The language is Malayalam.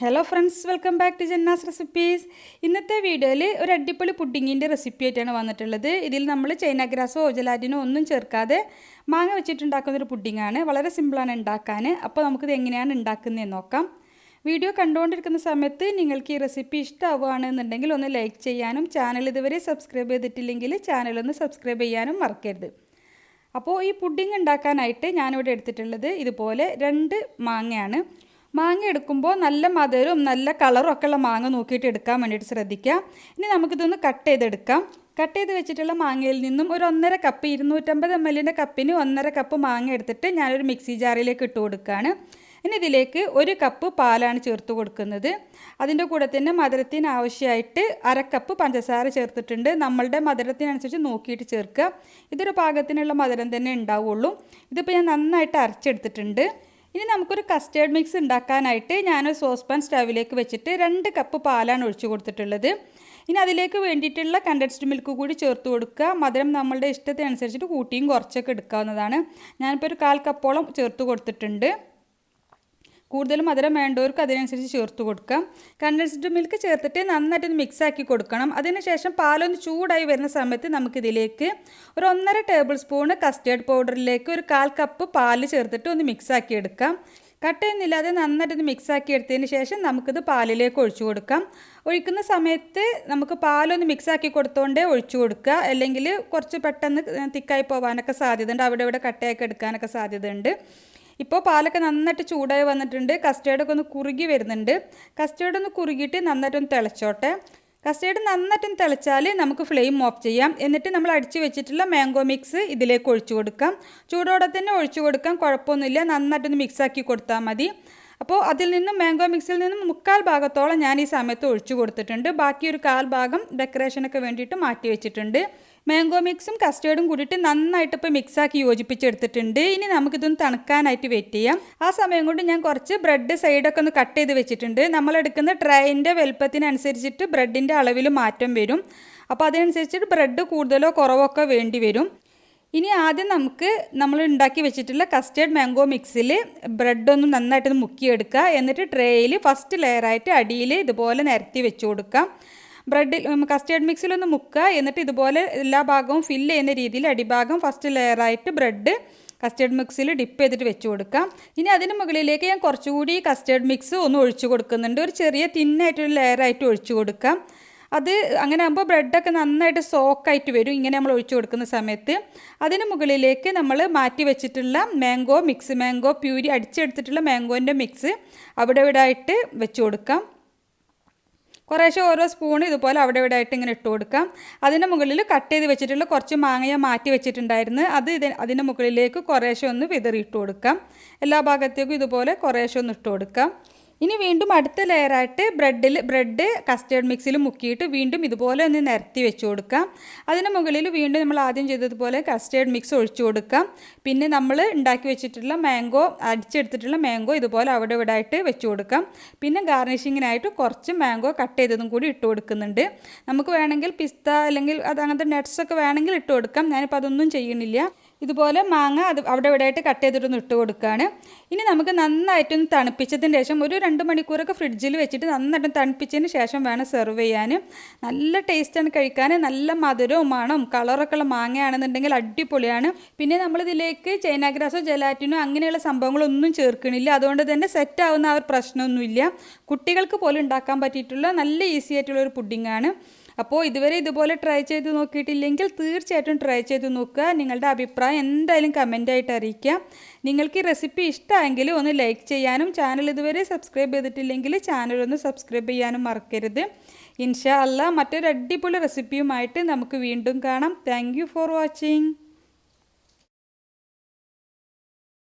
Hello friends welcome back to Janna's recipes ഇന്നത്തെ വീഡിയോയിൽ ഒരു അടിപൊളി പുഡിങ്ങിന്റെ റെസിപ്പി ആയിട്ടാണ് വന്നിട്ടുള്ളത്. ഇതിൽ നമ്മൾ ചൈന ഗ്രാസോ ജലാറ്റിനോ ഒന്നും ചേർക്കാതെ മാങ്ങ വെച്ചിട്ടുണ്ടാക്കുന്ന ഒരു പുഡിങ്ങാണ് വളരെ സിമ്പിളാണ് ഉണ്ടാക്കാൻ. അപ്പോൾ നമുക്കിത് എങ്ങനെയാണ് ഉണ്ടാക്കുന്നതെന്ന് നോക്കാം. വീഡിയോ കണ്ടുകൊണ്ടിരിക്കുന്ന സമയത്ത് നിങ്ങൾക്ക് ഈ റെസിപ്പി ഇഷ്ടമാവുകയാണെന്നുണ്ടെങ്കിൽ ഒന്ന് ലൈക്ക് ചെയ്യാനും ചാനൽ ഇതുവരെ സബ്സ്ക്രൈബ് ചെയ്തിട്ടില്ലെങ്കിൽ ചാനലൊന്ന് സബ്സ്ക്രൈബ് ചെയ്യാനും മറക്കരുത്. അപ്പോൾ ഈ പുഡിംഗ് ഉണ്ടാക്കാനായിട്ട് ഞാനിവിടെ എടുത്തിട്ടുള്ളത് ഇതുപോലെ രണ്ട് മാങ്ങയാണ്. മാങ്ങ എടുക്കുമ്പോൾ നല്ല മധുരവും നല്ല കളറും ഒക്കെ ഉള്ള മാങ്ങ നോക്കിയിട്ട് എടുക്കാൻ വേണ്ടിയിട്ട് ശ്രദ്ധിക്കുക. ഇനി നമുക്കിതൊന്ന് കട്ട് ചെയ്തെടുക്കാം. കട്ട് ചെയ്ത് വെച്ചിട്ടുള്ള മാങ്ങയിൽ നിന്നും ഒരു ഒന്നര കപ്പ് ഇരുന്നൂറ്റമ്പത് എം എല്ലിന്റെ കപ്പിന് ഒന്നര കപ്പ് മാങ്ങ എടുത്തിട്ട് ഞാനൊരു മിക്സി ജാറിലേക്ക് ഇട്ട് കൊടുക്കുകയാണ് ഇനി ഇതിലേക്ക് ഒരു കപ്പ് പാലാണ് ചേർത്ത് കൊടുക്കുന്നത്. അതിന്റെ കൂടെ തന്നെ മധുരത്തിന് ആവശ്യമായിട്ട് അര കപ്പ് പഞ്ചസാര ചേർത്തിട്ടുണ്ട്. നമ്മളുടെ മധുരത്തിനനുസരിച്ച് നോക്കിയിട്ട് ചേർക്കുക. ഇതൊരു പാകത്തിനുള്ള മധുരം തന്നെ ഉണ്ടാവുള്ളൂ. ഇതിപ്പോൾ ഞാൻ നന്നായിട്ട് അരച്ചെടുത്തിട്ടുണ്ട്. ഇനി നമുക്കൊരു കസ്റ്റേർഡ് മിക്സ് ഉണ്ടാക്കാനായിട്ട് ഞാനൊരു സോസ് പാൻ സ്റ്റവിലേക്ക് വെച്ചിട്ട് രണ്ട് കപ്പ് പാലാണ് ഒഴിച്ചു കൊടുത്തിട്ടുള്ളത്. ഇനി അതിലേക്ക് വേണ്ടിയിട്ടുള്ള കണ്ടൻസ്ഡ് മിൽക്ക് കൂടി ചേർത്ത് കൊടുക്കുക. മധുരം നമ്മളുടെ ഇഷ്ടത്തിനനുസരിച്ചിട്ട് കൂട്ടിയും കുറച്ചൊക്കെ എടുക്കാവുന്നതാണ്. ഞാനിപ്പോൾ ഒരു കാൽ കപ്പോളം ചേർത്ത് കൊടുത്തിട്ടുണ്ട്. കൂടുതൽ മധുരം വേണ്ടവർക്ക് അതിനനുസരിച്ച് ചേർത്ത് കൊടുക്കാം. കണ്ടൻസ്ഡ് മിൽക്ക് ചേർത്തിട്ട് നന്നായിട്ടൊന്ന് മിക്സ് ആക്കി കൊടുക്കണം. അതിനുശേഷം പാലൊന്ന് ചൂടായി വരുന്ന സമയത്ത് നമുക്കിതിലേക്ക് ഒരു ഒന്നര ടേബിൾ സ്പൂണ് കസ്റ്റേർഡ് പൗഡറിലേക്ക് ഒരു കാൽ കപ്പ് പാൽ ചേർത്തിട്ട് ഒന്ന് മിക്സ് ആക്കി എടുക്കാം. കട്ടയൊന്നുമില്ലാതെ നന്നായിട്ടൊന്ന് മിക്സ് ആക്കി എടുത്തതിന് ശേഷം നമുക്കിത് പാലിലേക്ക് ഒഴിച്ചു കൊടുക്കാം. ഒഴിക്കുന്ന സമയത്ത് നമുക്ക് പാലൊന്ന് മിക്സ് ആക്കി കൊടുത്തോണ്ടേ ഒഴിച്ചു കൊടുക്കുക. അല്ലെങ്കിൽ കുറച്ച് പെട്ടെന്ന് തിക്കായി പോകാനൊക്കെ സാധ്യതയുണ്ട്. അവിടെ ഇവിടെ കട്ടയൊക്കെ എടുക്കാനൊക്കെ സാധ്യതയുണ്ട്. ഇപ്പോൾ പാലൊക്കെ നന്നായിട്ട് ചൂടായി വന്നിട്ടുണ്ട്. കസ്റ്റേർഡൊക്കെ ഒന്ന് കുറുകി വരുന്നുണ്ട്. കസ്റ്റേർഡ് ഒന്ന് കുറുകിയിട്ട് നന്നായിട്ടൊന്ന് തിളച്ചോട്ടെ. കസ്റ്റേർഡ് നന്നായിട്ടൊന്ന് തിളച്ചാൽ നമുക്ക് ഫ്ലെയിം ഓഫ് ചെയ്യാം. എന്നിട്ട് നമ്മൾ അടിച്ചു വെച്ചിട്ടുള്ള മാംഗോ മിക്സ് ഇതിലേക്ക് ഒഴിച്ചു കൊടുക്കാം. ചൂടോടെ തന്നെ ഒഴിച്ചു കൊടുക്കാം. കുഴപ്പമൊന്നുമില്ല. നന്നായിട്ടൊന്ന് മിക്സാക്കി കൊടുത്താൽ മതി. അപ്പോൾ അതിൽ നിന്നും മാംഗോ മിക്സിൽ നിന്നും മുക്കാൽ ഭാഗത്തോളം ഞാൻ ഈ സമയത്ത് ഒഴിച്ചു കൊടുത്തിട്ടുണ്ട്. ബാക്കി ഒരു കാൽ ഭാഗം ഡെക്കറേഷനൊക്കെ വേണ്ടിയിട്ട് മാറ്റി വെച്ചിട്ടുണ്ട്. മാംഗോ മിക്സും കസ്റ്റേർഡും കൂടിയിട്ട് നന്നായിട്ട് ഇപ്പോൾ മിക്സാക്കി യോജിപ്പിച്ചെടുത്തിട്ടുണ്ട്. ഇനി നമുക്കിതൊന്ന് തണുക്കാനായിട്ട് വെയിറ്റ് ചെയ്യാം. ആ സമയം കൊണ്ട് ഞാൻ കുറച്ച് ബ്രെഡ് സൈഡൊക്കെ ഒന്ന് കട്ട് ചെയ്ത് വെച്ചിട്ടുണ്ട്. നമ്മളെടുക്കുന്ന ട്രൈന്റെ വലുപ്പത്തിനനുസരിച്ചിട്ട് ബ്രെഡിന്റെ അളവിൽ മാറ്റം വരും. അപ്പോൾ അതിനനുസരിച്ചിട്ട് ബ്രെഡ് കൂടുതലോ കുറവോ ഒക്കെ വേണ്ടി വരും. ഇനി ആദ്യം നമുക്ക് നമ്മൾ ഉണ്ടാക്കി വെച്ചിട്ടുള്ള കസ്റ്റേർഡ് മാംഗോ മിക്സിൽ ബ്രെഡ് ഒന്ന് നന്നായിട്ട് മുക്കിയെടുക്കുക. എന്നിട്ട് ട്രേയിൽ ഫസ്റ്റ് ലെയറായിട്ട് അടിയിൽ ഇതുപോലെ നിരത്തി വെച്ച് കൊടുക്കാം ബ്രെഡിൽ കസ്റ്റേർഡ് മിക്സിലൊന്ന് മുക്കുക. എന്നിട്ട് ഇതുപോലെ എല്ലാ ഭാഗവും ഫിൽ ചെയ്യുന്ന രീതിയിൽ അടിഭാഗം ഫസ്റ്റ് ലെയറായിട്ട് ബ്രെഡ് കസ്റ്റേർഡ് മിക്സിൽ ഡിപ്പ് ചെയ്തിട്ട് വെച്ച് കൊടുക്കാം ഇനി അതിന് മുകളിലേക്ക് ഞാൻ കുറച്ചുകൂടി കസ്റ്റേർഡ് മിക്സ് ഒന്ന് ഒഴിച്ചു കൊടുക്കുന്നുണ്ട്. ഒരു ചെറിയ തിന്നായിട്ടൊരു ലെയറായിട്ട് ഒഴിച്ചു കൊടുക്കാം അത് അങ്ങനെ ആകുമ്പോൾ ബ്രെഡൊക്കെ നന്നായിട്ട് സോക്കായിട്ട് വരും. ഇങ്ങനെ നമ്മൾ ഒഴിച്ചു കൊടുക്കുന്ന സമയത്ത്. അതിന് മുകളിലേക്ക് നമ്മൾ മാറ്റി വെച്ചിട്ടുള്ള മാംഗോ മിക്സ് മാംഗോ പ്യൂരി അടിച്ചെടുത്തിട്ടുള്ള മാംഗോന്റെ മിക്സ് അവിടെ ഇവിടെ ആയിട്ട് വെച്ച് കൊടുക്കാം. കുറേശ്ശെ ഓരോ സ്പൂൺ ഇതുപോലെ അവിടെ ഇവിടെ ആയിട്ട് ഇങ്ങനെ ഇട്ട് കൊടുക്കാം. അതിന്റെ മുകളിൽ കട്ട് ചെയ്ത് വെച്ചിട്ടുള്ള കുറച്ച് മാങ്ങയ മാറ്റി വെച്ചിട്ടുണ്ടായിരുന്നു. അത് ഇത് അതിന്റെ മുകളിലേക്ക് കുറേശ്ശെ ഒന്ന് വിതറിയിട്ട് കൊടുക്കാം. എല്ലാ ഭാഗത്തേക്കും ഇതുപോലെ കുറേശ്ശെ ഒന്ന് ഇട്ട് കൊടുക്കാം. ഇനി വീണ്ടും അടുത്ത ലെയറായിട്ട് ബ്രെഡിൽ ബ്രെഡ് കസ്റ്റേർഡ് മിക്സിൽ മുക്കിയിട്ട് വീണ്ടും ഇതുപോലെ ഒന്ന് നിരത്തി വെച്ച് കൊടുക്കാം. അതിന് മുകളിൽ വീണ്ടും നമ്മൾ ആദ്യം ചെയ്തതുപോലെ കസ്റ്റേർഡ് മിക്സ് ഒഴിച്ചു കൊടുക്കാം. പിന്നെ നമ്മൾ ഉണ്ടാക്കി വെച്ചിട്ടുള്ള മാംഗോ അടിച്ചെടുത്തിട്ടുള്ള മാംഗോ ഇതുപോലെ അവിടെ ഇവിടെ ആയിട്ട് വെച്ച് കൊടുക്കാം. പിന്നെ ഗാർണിഷിങ്ങിനായിട്ട് കുറച്ച് മാംഗോ കട്ട് ചെയ്തതും കൂടി ഇട്ട് കൊടുക്കുന്നുണ്ട്. നമുക്ക് വേണമെങ്കിൽ പിസ്ത അല്ലെങ്കിൽ അത് അങ്ങനത്തെ നട്ട്സൊക്കെ വേണമെങ്കിൽ ഇട്ട് കൊടുക്കാം. ഞാനിപ്പോൾ അതൊന്നും ചെയ്യുന്നില്ല ഇതുപോലെ മാങ്ങ അത് അവിടെ ഇവിടെ ആയിട്ട് കട്ട് ചെയ്തിട്ടൊന്ന് ഇട്ട് കൊടുക്കുകയാണ് ഇനി നമുക്ക് നന്നായിട്ടൊന്ന് തണുപ്പിച്ചതിന് ശേഷം ഒരു രണ്ട് മണിക്കൂറൊക്കെ ഫ്രിഡ്ജിൽ വെച്ചിട്ട് നന്നായിട്ട് തണുപ്പിച്ചതിന് ശേഷം വേണം സെർവ് ചെയ്യാൻ. നല്ല ടേസ്റ്റാണ് കഴിക്കാൻ. നല്ല മധുരവും മണവും കളറൊക്കെ ഉള്ള മാങ്ങയാണെന്നുണ്ടെങ്കിൽ അടിപൊളിയാണ്. പിന്നെ നമ്മളിതിലേക്ക് ചൈനാഗ്രാസോ ജലാറ്റിനോ അങ്ങനെയുള്ള സംഭവങ്ങളൊന്നും ചേർക്കണില്ല. അതുകൊണ്ട് തന്നെ സെറ്റ് ആവുന്ന ആ ഒരു പ്രശ്നമൊന്നുമില്ല. കുട്ടികൾക്ക് പോലും ഉണ്ടാക്കാൻ പറ്റിയിട്ടുള്ള നല്ല ഈസി ആയിട്ടുള്ള ഒരു പുഡിങ്ങാണ് അപ്പോൾ ഇതുവരെ ഇതുപോലെ ട്രൈ ചെയ്ത് നോക്കിയിട്ടില്ലെങ്കിൽ തീർച്ചയായിട്ടും ട്രൈ ചെയ്ത് നോക്കുക. നിങ്ങളുടെ അഭിപ്രായം എന്തായാലും കമന്റായിട്ട് അറിയിക്കുക നിങ്ങൾക്ക് ഈ റെസിപ്പി ഇഷ്ടമെങ്കിൽ ഒന്ന് ലൈക്ക് ചെയ്യാനും ചാനൽ ഇതുവരെ സബ്സ്ക്രൈബ് ചെയ്തിട്ടില്ലെങ്കിൽ ചാനൽ ഒന്ന് സബ്സ്ക്രൈബ് ചെയ്യാനും മറക്കരുത്. ഇൻഷാ അല്ല മറ്റൊരു അടിപൊളി റെസിപ്പിയുമായിട്ട് നമുക്ക് വീണ്ടും കാണാം. Thank for watching